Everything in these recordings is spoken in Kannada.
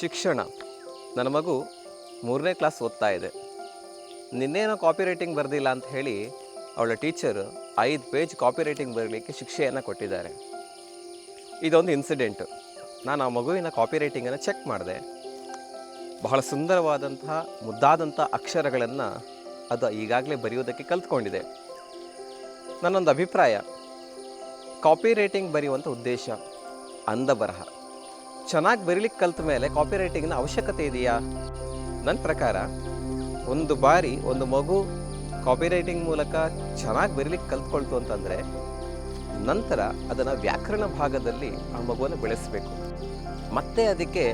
ಶಿಕ್ಷಣ. ನನ್ನ ಮಗು ಮೂರನೇ ಕ್ಲಾಸ್ ಓದ್ತಾ ಇದೆ. ನಿನ್ನೇನೋ ಕಾಪಿ ರೈಟಿಂಗ್ ಬರೆದಿಲ್ಲ ಅಂತ ಹೇಳಿ ಅವಳ ಟೀಚರ್ ಐದು ಪೇಜ್ ಕಾಪಿ ರೈಟಿಂಗ್ ಬರಲಿಕ್ಕೆ ಶಿಕ್ಷೆಯನ್ನು ಕೊಟ್ಟಿದ್ದಾರೆ. ಇದೊಂದು ಇನ್ಸಿಡೆಂಟು ನಾನು ಆ ಮಗುವಿನ ಕಾಪಿ ರೈಟಿಂಗನ್ನು ಚೆಕ್ ಮಾಡಿದೆ. ಬಹಳ ಸುಂದರವಾದಂತಹ ಮುದ್ದಾದಂಥ ಅಕ್ಷರಗಳನ್ನು ಅದು ಈಗಾಗಲೇ ಬರೆಯೋದಕ್ಕೆ ಕಲ್ತ್ಕೊಂಡಿದೆ. ನನ್ನೊಂದು ಅಭಿಪ್ರಾಯ ಕಾಪಿ ರೈಟಿಂಗ್ ಬರೆಯುವಂಥ ಉದ್ದೇಶ ಅಂದ ಬರಹ ಚೆನ್ನಾಗಿ ಬರೀಲಿಕ್ಕೆ ಕಲ್ತ ಮೇಲೆ ಕಾಪಿ ರೈಟಿಂಗ್ನ ಅವಶ್ಯಕತೆ ಇದೆಯಾ? ನನ್ನ ಪ್ರಕಾರ, ಒಂದು ಬಾರಿ ಒಂದು ಮಗು ಕಾಪಿ ರೈಟಿಂಗ್ ಮೂಲಕ ಚೆನ್ನಾಗಿ ಬರೀಲಿಕ್ಕೆ ಕಲ್ತ್ಕೊಳ್ತು ಅಂತಂದರೆ, ನಂತರ ಅದನ್ನು ವ್ಯಾಕರಣ ಭಾಗದಲ್ಲಿ ಆ ಮಗುವನ್ನು ಬೆಳೆಸಬೇಕು. ಮತ್ತೆ ಅದಕ್ಕೆ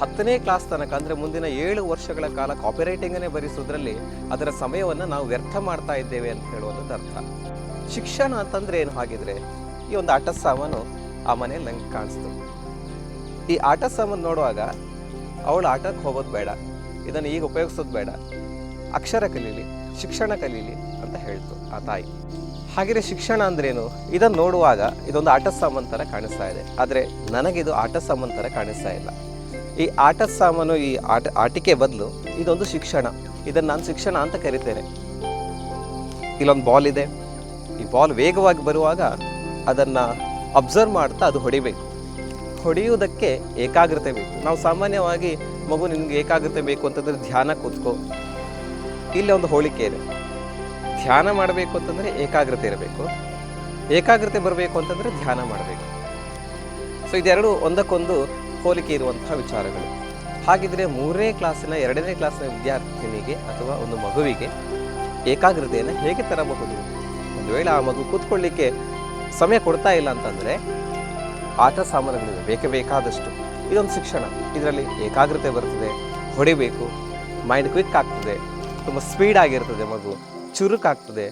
ಹತ್ತನೇ ಕ್ಲಾಸ್ ತನಕ, ಅಂದರೆ ಮುಂದಿನ ಏಳು ವರ್ಷಗಳ ಕಾಲ ಕಾಪಿ ರೈಟಿಂಗನ್ನೇ ಬರೆಸೋದ್ರಲ್ಲಿ ಅದರ ಸಮಯವನ್ನು ನಾವು ವ್ಯರ್ಥ ಮಾಡ್ತಾ ಇದ್ದೇವೆ ಅಂತ ಹೇಳುವಂಥದ್ದು ಅರ್ಥ. ಶಿಕ್ಷಣ ಅಂತಂದ್ರೆ ಏನು? ಹಾಗಿದ್ರೆ ಈ ಒಂದು ಆಟ ಸಾಮಾನು ಆ ಮನೇಲಿ ನಂಗೆ ಕಾಣಿಸ್ತು. ಈ ಆಟ ಸಾಮಾನು ನೋಡುವಾಗ ಅವಳು ಆಟಕ್ಕೆ ಹೋಗೋದು ಬೇಡ. ಇದನ್ನು ಈಗ ಉಪಯೋಗಿಸೋದು ಬೇಡ. ಅಕ್ಷರ ಕಲೀಲಿ, ಶಿಕ್ಷಣ ಕಲೀಲಿ ಅಂತ ಹೇಳ್ತು ಆ ತಾಯಿ. ಹಾಗೆಯೇ ಶಿಕ್ಷಣ ಅಂದ್ರೇನು? ಇದನ್ನು ನೋಡುವಾಗ ಇದೊಂದು ಆಟ ಸಾಮಾನು ಥರ ಕಾಣಿಸ್ತಾ ಇದೆ. ಆದರೆ ನನಗಿದು ಆಟ ಸಾಮಾನು ಥರ ಕಾಣಿಸ್ತಾ ಇಲ್ಲ. ಈ ಆಟ ಸಾಮಾನು, ಈ ಆಟ, ಆಟಿಕೆ ಬದಲು ಇದೊಂದು ಶಿಕ್ಷಣ. ಇದನ್ನು ನಾನು ಶಿಕ್ಷಣ ಅಂತ ಕರಿತೇನೆ. ಇಲ್ಲೊಂದು ಬಾಲ್ ಇದೆ. ಈ ಬಾಲ್ ವೇಗವಾಗಿ ಬರುವಾಗ ಅದನ್ನು ಅಬ್ಸರ್ವ್ ಮಾಡ್ತಾ ಅದು ಹೊಡಿಬೇಕು. ಹೊಡೆಯುವುದಕ್ಕೆ ಏಕಾಗ್ರತೆ ಬೇಕು. ನಾವು ಸಾಮಾನ್ಯವಾಗಿ ಮಗು ನಿನಗೆ ಏಕಾಗ್ರತೆ ಬೇಕು ಅಂತಂದರೆ ಧ್ಯಾನ ಕೂತ್ಕೋ. ಇಲ್ಲಿ ಒಂದು ಹೋಳಿಕೆ ಇದೆ. ಧ್ಯಾನ ಮಾಡಬೇಕು ಅಂತಂದರೆ ಏಕಾಗ್ರತೆ ಇರಬೇಕು. ಏಕಾಗ್ರತೆ ಬರಬೇಕು ಅಂತಂದರೆ ಧ್ಯಾನ ಮಾಡಬೇಕು. ಸೊ ಇದೆರಡು ಒಂದಕ್ಕೊಂದು ಹೋಲಿಕೆ ಇರುವಂತಹ ವಿಚಾರಗಳು. ಹಾಗಿದ್ರೆ ಮೂರನೇ ಕ್ಲಾಸಿನ ಎರಡನೇ ಕ್ಲಾಸಿನ ವಿದ್ಯಾರ್ಥಿನಿಗೆ ಅಥವಾ ಒಂದು ಮಗುವಿಗೆ ಏಕಾಗ್ರತೆಯನ್ನು ಹೇಗೆ ತರಬಹುದು? ಒಂದು ವೇಳೆ ಆ ಮಗು ಕೂತ್ಕೊಳ್ಳಿಕ್ಕೆ ಸಮಯ ಕೊಡ್ತಾ ಇಲ್ಲ ಅಂತಂದರೆ ಆಟ ಸಾಮಾನುಗಳಿವೆ ಬೇಕೇ ಬೇಕಾದಷ್ಟು ಇದೊಂದು ಶಿಕ್ಷಣ. ಇದರಲ್ಲಿ ಏಕಾಗ್ರತೆ ಬರ್ತದೆ ಹೊಡಿಬೇಕು ಮೈಂಡ್ ಕ್ವಿಕ್ ಆಗ್ತದೆ, ತುಂಬ ಸ್ಪೀಡ್ ಆಗಿರ್ತದೆ ಮಗು, ಚುರುಕಾಗ್ತದೆ.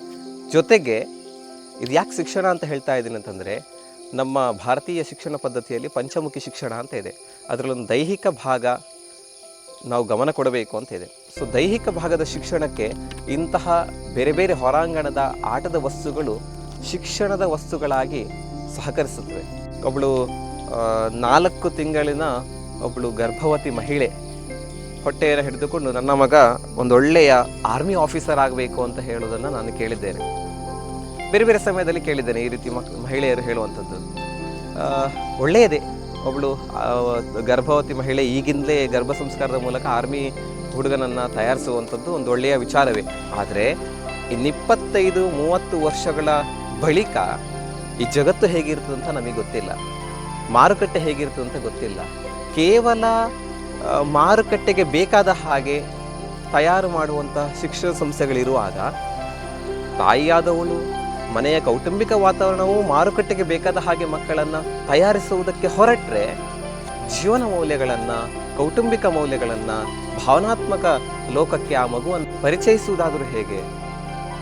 ಜೊತೆಗೆ ಇದು ಯಾಕೆ ಶಿಕ್ಷಣ ಅಂತ ಹೇಳ್ತಾ ಇದ್ದೀನಿ ಅಂತಂದರೆ, ನಮ್ಮ ಭಾರತೀಯ ಶಿಕ್ಷಣ ಪದ್ಧತಿಯಲ್ಲಿ ಪಂಚಮುಖಿ ಶಿಕ್ಷಣ ಅಂತ ಇದೆ. ಅದರಲ್ಲೊಂದು ದೈಹಿಕ ಭಾಗ ನಾವು ಗಮನ ಕೊಡಬೇಕು ಅಂತ ಇದೆ. ಸೊ ದೈಹಿಕ ಭಾಗದ ಶಿಕ್ಷಣಕ್ಕೆ ಇಂತಹ ಬೇರೆ ಬೇರೆ ಹೊರಾಂಗಣದ ಆಟದ ವಸ್ತುಗಳು ಶಿಕ್ಷಣದ ವಸ್ತುಗಳಾಗಿ ಸಹಕರಿಸುತ್ತವೆ. ಒಬ್ಬಳು ನಾಲ್ಕು ತಿಂಗಳಿನ ಒಬ್ಬಳು ಗರ್ಭವತಿ ಮಹಿಳೆ. ಹೊಟ್ಟೆಯನ್ನು ಹಿಡಿದುಕೊಂಡು ನನ್ನ ಮಗ ಒಂದೊಳ್ಳೆಯ ಆರ್ಮಿ ಆಫೀಸರ್ ಆಗಬೇಕು ಅಂತ ಹೇಳೋದನ್ನು ನಾನು ಕೇಳಿದ್ದೇನೆ. ಬೇರೆ ಬೇರೆ ಸಮಯದಲ್ಲಿ ಕೇಳಿದ್ದೇನೆ ಈ ರೀತಿ ಮಕ್, ಮಹಿಳೆಯರು ಹೇಳುವಂಥದ್ದು. ಒಳ್ಳೆಯದೇ. ಒಬ್ಬಳು ಗರ್ಭವತಿ ಮಹಿಳೆ ಈಗಿಂದಲೇ ಗರ್ಭ ಸಂಸ್ಕಾರದ ಮೂಲಕ ಆರ್ಮಿ ಹುಡುಗನನ್ನು ತಯಾರಿಸುವಂಥದ್ದು ಒಂದು ಒಳ್ಳೆಯ ವಿಚಾರವೇ. ಆದರೆ, ಇನ್ನಿಪ್ಪತ್ತೈದು, ಮೂವತ್ತು ವರ್ಷಗಳ ಬಳಿಕ ಈ ಜಗತ್ತು ಹೇಗಿರ್ತದೆ ಅಂತ ನಮಗೆ ಗೊತ್ತಿಲ್ಲ. ಮಾರುಕಟ್ಟೆ ಹೇಗಿರ್ತದೆ ಅಂತ ಗೊತ್ತಿಲ್ಲ. ಕೇವಲ ಮಾರುಕಟ್ಟೆಗೆ ಬೇಕಾದ ಹಾಗೆ ತಯಾರು ಮಾಡುವಂತಹ ಶಿಕ್ಷಣ ಸಂಸ್ಥೆಗಳಿರುವಾಗ ತಾಯಿಯಾದವಳು, ಮನೆಯ ಕೌಟುಂಬಿಕ ವಾತಾವರಣವು ಮಾರುಕಟ್ಟೆಗೆ ಬೇಕಾದ ಹಾಗೆ ಮಕ್ಕಳನ್ನು ತಯಾರಿಸುವುದಕ್ಕೆ ಹೊರಟ್ರೆ ಜೀವನ ಮೌಲ್ಯಗಳನ್ನು, ಕೌಟುಂಬಿಕ ಮೌಲ್ಯಗಳನ್ನು, ಭಾವನಾತ್ಮಕ ಲೋಕಕ್ಕೆ ಆ ಮಗುವನ್ನು ಪರಿಚಯಿಸುವುದಾದರೂ ಹೇಗೆ?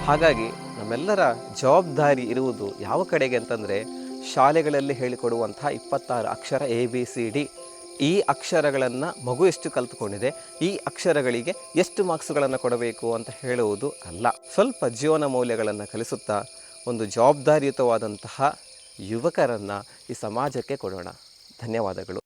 ಹಾಗಾಗಿ ನಮ್ಮೆಲ್ಲರ ಜವಾಬ್ದಾರಿ ಇರುವುದು ಯಾವ ಕಡೆಗೆ ಅಂತಂದರೆ ಶಾಲೆಗಳಲ್ಲಿ ಹೇಳಿಕೊಡುವಂಥ ಇಪ್ಪತ್ತಾರು ಅಕ್ಷರ ಎ ಬಿ ಸಿ ಡಿ ಈ ಅಕ್ಷರಗಳನ್ನು ಮಗು ಎಷ್ಟು ಕಲ್ತುಕೊಂಡಿದೆ, ಈ ಅಕ್ಷರಗಳಿಗೆ ಎಷ್ಟು ಮಾರ್ಕ್ಸ್ಗಳನ್ನು ಕೊಡಬೇಕು ಅಂತ ಹೇಳುವುದು ಅಲ್ಲ. ಸ್ವಲ್ಪ ಜೀವನ ಮೌಲ್ಯಗಳನ್ನು ಕಲಿಸುತ್ತಾ ಒಂದು ಜವಾಬ್ದಾರಿಯುತವಾದಂತಹ ಯುವಕರನ್ನು ಈ ಸಮಾಜಕ್ಕೆ ಕೊಡೋಣ. ಧನ್ಯವಾದಗಳು.